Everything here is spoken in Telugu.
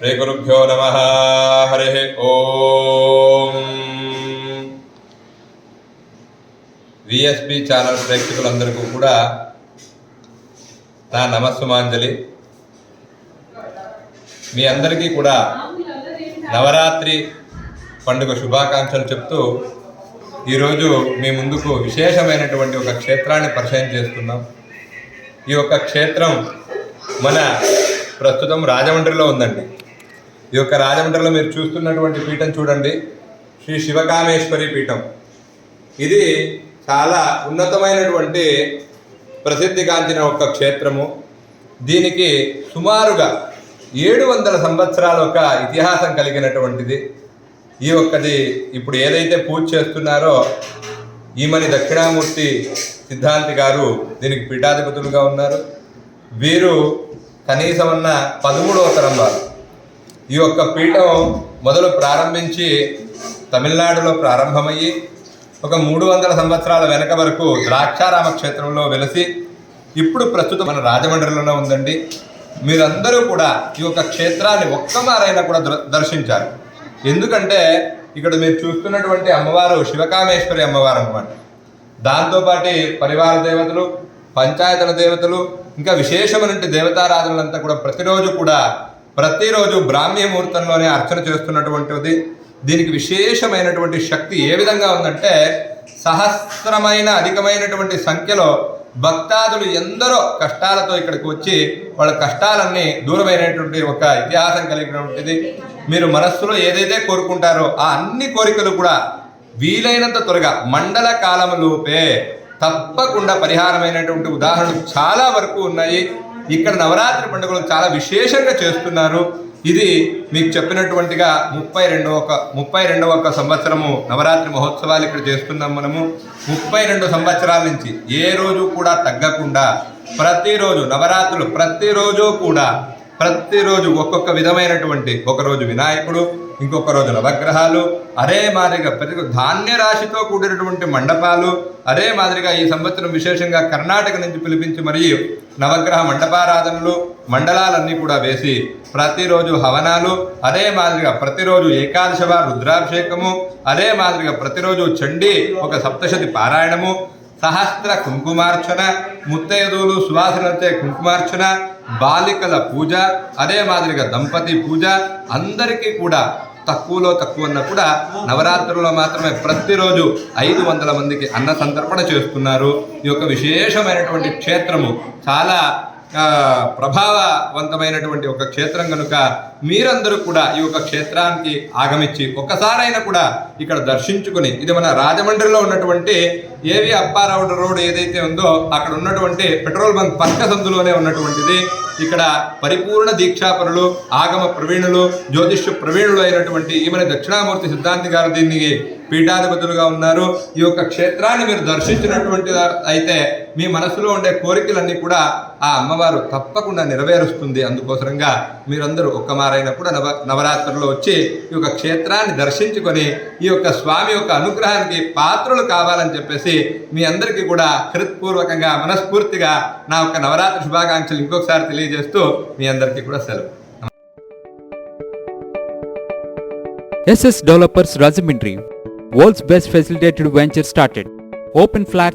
శ్రీగురుభ్యో నమ. హరి ఓం. విఎస్పి ఛానల్ ప్రేక్షకులందరికీ కూడా నా నమస్సుమాంజలి. మీ అందరికీ కూడా నవరాత్రి పండుగ శుభాకాంక్షలు చెప్తూ ఈరోజు మీ ముందుకు విశేషమైనటువంటి ఒక క్షేత్రాన్ని పరిచయం చేస్తున్నాం. ఈ యొక్క క్షేత్రం మన ప్రస్తుతం రాజమండ్రిలో ఉందండి. ఈ యొక్క రాజమండ్రిలో మీరు చూస్తున్నటువంటి పీఠం చూడండి. శ్రీ శివకామేశ్వరి పీఠం. ఇది చాలా ఉన్నతమైనటువంటి ప్రసిద్ధిగాంచిన ఒక క్షేత్రము. దీనికి సుమారుగా ఏడు వందల సంవత్సరాల ఒక ఇతిహాసం కలిగినటువంటిది. ఈ ఒక్కది ఇప్పుడు ఏదైతే పూజ చేస్తున్నారో ఈమని దక్షిణామూర్తి సిద్ధాంతి గారు దీనికి పీఠాధిపతులుగా ఉన్నారు. వీరు కనీసమన్న పదమూడవ తరం వారు ఈ యొక్క పీఠం మొదలు ప్రారంభించి తమిళనాడులో ప్రారంభమయ్యి ఒక మూడు వందల సంవత్సరాల వెనక వరకు ద్రాక్షారామ క్షేత్రంలో వెలసి ఇప్పుడు ప్రస్తుతం మన రాజమండ్రిలోనే ఉందండి. మీరందరూ కూడా ఈ యొక్క క్షేత్రాన్ని ఒక్కమారైనా కూడా దర్శించారు దర్శించాలి. ఎందుకంటే ఇక్కడ మీరు చూస్తున్నటువంటి అమ్మవారు శివకామేశ్వరి అమ్మవారు అనమాట దాంతోపాటి పరివార దేవతలు పంచాయతల దేవతలు ఇంకా విశేషమైనటువంటి దేవతారాధనలంతా కూడా ప్రతిరోజు కూడా ప్రతిరోజు బ్రాహ్మీ ముహూర్తంలోనే అర్చన చేస్తున్నటువంటిది. దీనికి విశేషమైనటువంటి శక్తి ఏ విధంగా ఉందంటే సహస్రమైన అధికమైనటువంటి సంఖ్యలో భక్తాదులు ఎందరో కష్టాలతో ఇక్కడికి వచ్చి వాళ్ళ కష్టాలన్నీ దూరమైనటువంటి ఒక ఇతిహాసం కలిగినటువంటిది. మీరు మనస్సులో ఏదైతే కోరుకుంటారో ఆ అన్ని కోరికలు కూడా వీలైనంత త్వరగా మండల కాలంలోపే తప్పకుండా పరిహారమైనటువంటి ఉదాహరణలు చాలా వరకు ఉన్నాయి. ఇక్కడ నవరాత్రి పండుగలు చాలా విశేషంగా చేస్తున్నారు. ఇది మీకు చెప్పినటువంటిగా ముప్పై రెండవ ఒక ముప్పై రెండవ ఒక సంవత్సరము నవరాత్రి మహోత్సవాలు ఇక్కడ చేస్తున్నాం మనము. ముప్పై రెండు సంవత్సరాల నుంచి ఏ రోజు కూడా తగ్గకుండా ప్రతిరోజు నవరాత్రులు ప్రతిరోజు కూడా ప్రతిరోజు ఒక్కొక్క విధమైనటువంటి ఒకరోజు వినాయకుడు ఇంకొక రోజు నవగ్రహాలు. అదే మాదిరిగా ప్రతి ధాన్య రాశితో కూడినటువంటి మండపాలు. అదే మాదిరిగా ఈ సంవత్సరం విశేషంగా కర్ణాటక నుంచి పిలిపించి మరియు నవగ్రహ మండపారాధనలు మండలాలన్నీ కూడా వేసి ప్రతిరోజు హవనాలు. అదే మాదిరిగా ప్రతిరోజు ఏకాదశవ రుద్రాభిషేకము. అదే మాదిరిగా ప్రతిరోజు చండీ ఒక సప్తశతి పారాయణము. సహస్ర కుంకుమార్చన ముత్తైదువులు సువాసనలతో కుంకుమార్చన బాలికల పూజ అదే మాదిరిగా దంపతి పూజ అందరికీ కూడా తక్కువలో తక్కువ అన్న కూడా నవరాత్రుల్లో మాత్రమే ప్రతిరోజు ఐదు వందల మందికి అన్న సంతర్పణ చేస్తున్నారు. ఈ యొక్క విశేషమైనటువంటి క్షేత్రము చాలా ప్రభావవంతమైనటువంటి ఒక క్షేత్రం కనుక మీరందరూ కూడా ఈ యొక్క క్షేత్రానికి ఆగమించి ఒక్కసారైనా కూడా ఇక్కడ దర్శించుకుని ఇది మన రాజమండ్రిలో ఉన్నటువంటి ఏవి అప్పారావు రోడ్ ఏదైతే ఉందో అక్కడ ఉన్నటువంటి పెట్రోల్ బంక్ పక్క సందులోనే ఉన్నటువంటిది. ఇక్కడ పరిపూర్ణ దీక్షాపరులు ఆగమ ప్రవీణులు జ్యోతిష్య ప్రవీణులు అయినటువంటి ఈమె దక్షిణామూర్తి సిద్ధాంతి గారు దీనికి పీఠాధిపతులుగా ఉన్నారు. ఈ యొక్క క్షేత్రాన్ని మీరు దర్శించినటువంటి అయితే మీ మనసులో ఉండే కోరికలన్నీ కూడా ఆ అమ్మవారు తప్పకుండా నెరవేరుస్తుంది అందుకోసరంగా మీరందరూ ఒక్క మారైనా కూడా నవ నవరాత్రుల్లో వచ్చి ఈ యొక్క క్షేత్రాన్ని దర్శించుకొని ఈ యొక్క స్వామి యొక్క అనుగ్రహానికి పాత్రలు కావాలని చెప్పేసి మీ అందరికీ కూడా హృత్పూర్వకంగా మనస్ఫూర్తిగా నా యొక్క నవరాత్రి శుభాకాంక్షలు ఇంకొకసారి తెలియజేస్తూ మీ అందరికీ కూడా సెలవు SS developers Rajahmundry world's best facilitated venture started. Open flat,